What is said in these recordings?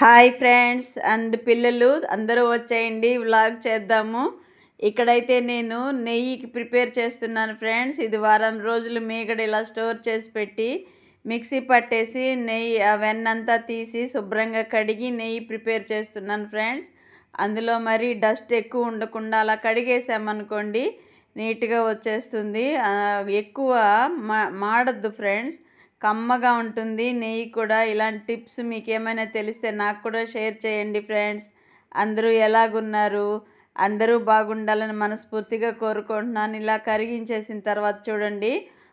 Hi friends and పిల్లలు అందరూ వచ్చేయండి వ్లాగ్ చేద్దాము. ఇక్కడైతే నేను నెయ్యికి ప్రిపేర్ చేస్తున్నాను ఫ్రెండ్స్. ఇది వారం రోజులు మీగడ ఇలా స్టోర్ చేసి పెట్టి మిక్సీ పట్టేసి నెయ్యి వెన్నంతా తీసి శుభ్రంగా కడిగి నెయ్యి ప్రిపేర్ చేస్తున్నాను ఫ్రెండ్స్. అందులో మరి డస్ట్ ఎక్కువ ఉండకుండా అలా కడిగేసామనుకోండి నీట్గా వచ్చేస్తుంది. ఎక్కువ మా మాడద్దు ఫ్రెండ్స్. కమ్మగా ఉంటుంది. నెయ్యి కూడా ఇలాంటి టిప్స్ మీకు ఏమైనా తెలిస్తే నాకు కూడా షేర్ చేయండి ఫ్రెండ్స్. అందరూ ఎలాగున్నారు? అందరూ బాగుండాలని మనస్ఫూర్తిగా కోరుకుంటున్నాను. ఇలా కరిగించేసిన తర్వాత చూడండి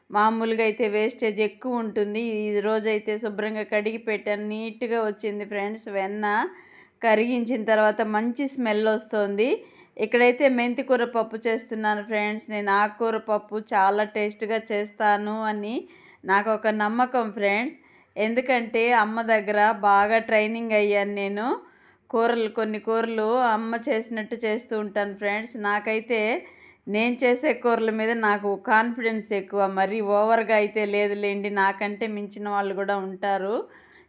మామూలుగా అయితే వేస్టేజ్ ఎక్కువ ఉంటుంది. ఈ రోజైతే శుభ్రంగా కడిగి పెట్టాను. నీట్గా వచ్చింది ఫ్రెండ్స్ వెన్న. కరిగించిన తర్వాత మంచి స్మెల్ వస్తుంది. ఇక్కడైతే మెంతికూర పప్పు చేస్తున్నాను ఫ్రెండ్స్. నేను ఆకుకూర పప్పు చాలా టేస్ట్గా చేస్తాను అని నాకు ఒక నమ్మకం ఫ్రెండ్స్. ఎందుకంటే అమ్మ దగ్గర బాగా ట్రైనింగ్ అయ్యాను నేను. కూరలు కొన్ని కూరలు అమ్మ చేసినట్టు చేస్తూ ఉంటాను ఫ్రెండ్స్. నాకైతే నేను చేసే కూరల మీద నాకు కాన్ఫిడెన్స్ ఎక్కువ. మరి ఓవర్గా అయితే లేదులేండి. నాకంటే మించిన వాళ్ళు కూడా ఉంటారు.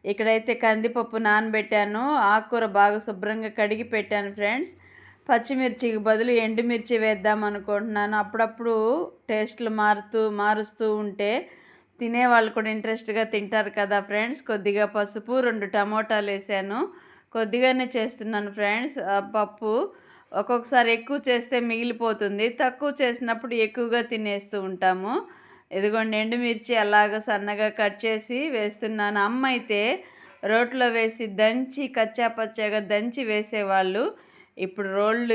ఇక్కడైతే కందిపప్పు నానబెట్టాను. ఆకుకూర బాగా శుభ్రంగా కడిగి పెట్టాను ఫ్రెండ్స్. పచ్చిమిర్చికి బదులు ఎండుమిర్చి వేద్దాం అనుకుంటున్నాను. అప్పుడప్పుడు టేస్ట్లు మారుతూ మారుస్తూ ఉంటే తినేవాళ్ళు కూడా ఇంట్రెస్ట్గా తింటారు కదా ఫ్రెండ్స్. కొద్దిగా పసుపు రెండు టమోటాలు వేసాను. కొద్దిగానే చేస్తున్నాను ఫ్రెండ్స్. పప్పు ఒక్కొక్కసారి ఎక్కువ చేస్తే మిగిలిపోతుంది. తక్కువ చేసినప్పుడు ఎక్కువగా తినేస్తూ ఉంటాము. ఇదిగోండి ఎండుమిర్చి అలాగ సన్నగా కట్ చేసి వేస్తున్నాను. అమ్మ అయితే రోట్లో వేసి దంచి కచ్చాపచ్చాగా దంచి వేసేవాళ్ళు. ఇప్పుడు రోళ్ళు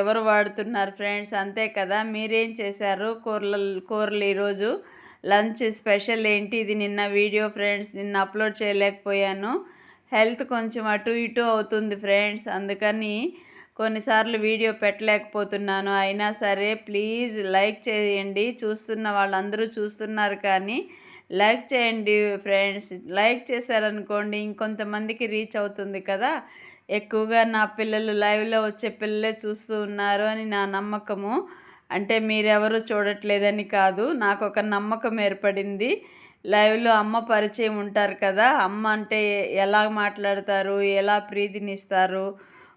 ఎవరు వాడుతున్నారు ఫ్రెండ్స్? అంతే కదా. మీరేం చేశారు? కూరలు కూరలు ఈరోజు లంచ్ స్పెషల్ ఏంటి? ఇది నిన్న వీడియో ఫ్రెండ్స్ నిన్న అప్లోడ్ చేయలేకపోయాను. హెల్త్ కొంచెం అటు ఇటు అవుతుంది ఫ్రెండ్స్ అందుకని కొన్నిసార్లు వీడియో పెట్టలేకపోతున్నాను. అయినా సరే ప్లీజ్ లైక్ చేయండి. చూస్తున్న వాళ్ళందరూ చూస్తున్నారు కానీ లైక్ చేయండి ఫ్రెండ్స్. లైక్ చేశారనుకోండి ఇంకొంతమందికి రీచ్ అవుతుంది కదా. ఎక్కువగా నా పిల్లలు లైవ్లో వచ్చే పిల్లలే చూస్తూ ఉన్నారు అని నా నమ్మకము. అంటే మీరెవరు చూడట్లేదని కాదు నాకు ఒక నమ్మకం ఏర్పడింది. లైవ్లో అమ్మ పరిచయం ఉంటారు కదా అమ్మ అంటే ఎలా మాట్లాడతారు ఎలా ప్రీతినిస్తారు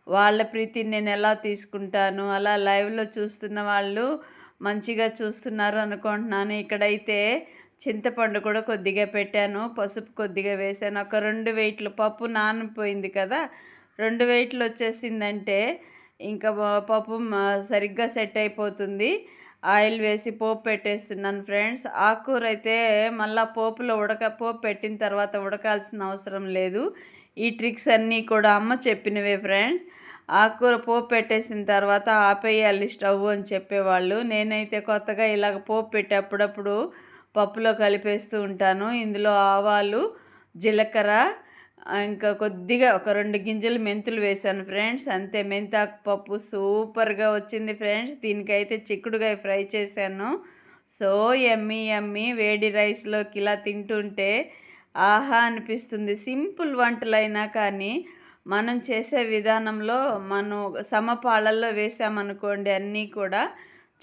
వాళ్ళ ప్రీతిని నేను ఎలా తీసుకుంటాను అలా లైవ్లో చూస్తున్న వాళ్ళు మంచిగా చూస్తున్నారు అనుకుంటున్నాను. ఇక్కడైతే చింతపండు కూడా కొద్దిగా పెట్టాను పసుపు కొద్దిగా వేసాను. ఒక రెండు వెయిట్లు పప్పు నానిపోయింది కదా రెండు వెయిట్లు వచ్చేసిందంటే ఇంకా పప్పు సరిగ్గా సెట్ అయిపోతుంది. ఆయిల్ వేసి పోపు పెట్టేస్తున్నాను ఫ్రెండ్స్. ఆకుకూర అయితే మళ్ళీ పోపులో ఉడక పోపు పెట్టిన తర్వాత ఉడకాల్సిన అవసరం లేదు. ఈ ట్రిక్స్ అన్నీ కూడా అమ్మ చెప్పినవే ఫ్రెండ్స్. ఆకుకూర పోపు పెట్టేసిన తర్వాత ఆపేయాలి స్టవ్ అని చెప్పేవాళ్ళు. నేనైతే కొత్తగా ఇలాగ పోపు పెట్టి అప్పుడప్పుడు పప్పులో కలిపేస్తూ ఉంటాను. ఇందులో ఆవాలు జీలకర్ర ఇంకా కొద్దిగా ఒక రెండు గింజలు మెంతులు వేసాను ఫ్రెండ్స్. అంతే మెంతాకు పప్పు సూపర్గా వచ్చింది ఫ్రెండ్స్. దీనికైతే చిక్కుడుగాయ ఫ్రై చేశాను. సో ఎమ్మి ఎమ్మి వేడి రైస్లోకి ఇలా తింటుంటే ఆహా అనిపిస్తుంది. సింపుల్ వంటలైనా కానీ మనం చేసే విధానంలో మనం సమపాళల్లో వేసామనుకోండి అన్నీ కూడా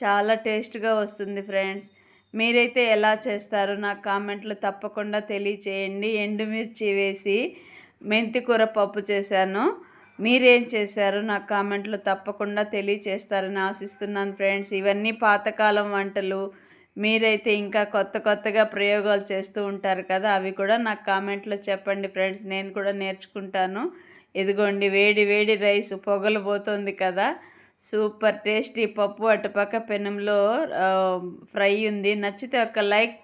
చాలా టేస్ట్గా వస్తుంది ఫ్రెండ్స్. మీరైతే ఎలా చేస్తారు నాకు కామెంట్లు తప్పకుండా తెలియచేయండి. ఎండుమిర్చి వేసి మెంతికూర పప్పు చేశాను. మీరేం చేశారు? నాకు కామెంట్లో తప్పకుండా తెలియచేస్తారని ఆశిస్తున్నాను ఫ్రెండ్స్. ఇవన్నీ పాతకాలం వంటలు. మీరైతే ఇంకా కొత్త కొత్తగా ప్రయోగాలు చేస్తూ ఉంటారు కదా అవి కూడా నాకు కామెంట్లో చెప్పండి ఫ్రెండ్స్. నేను కూడా నేర్చుకుంటాను. ఇదిగోండి వేడి వేడి రైస్ పొగలు పోతుంది కదా. సూపర్ టేస్టీ పప్పు అటుపక్క పెనంలో ఫ్రై ఉంది. నచ్చితే ఒక లైక్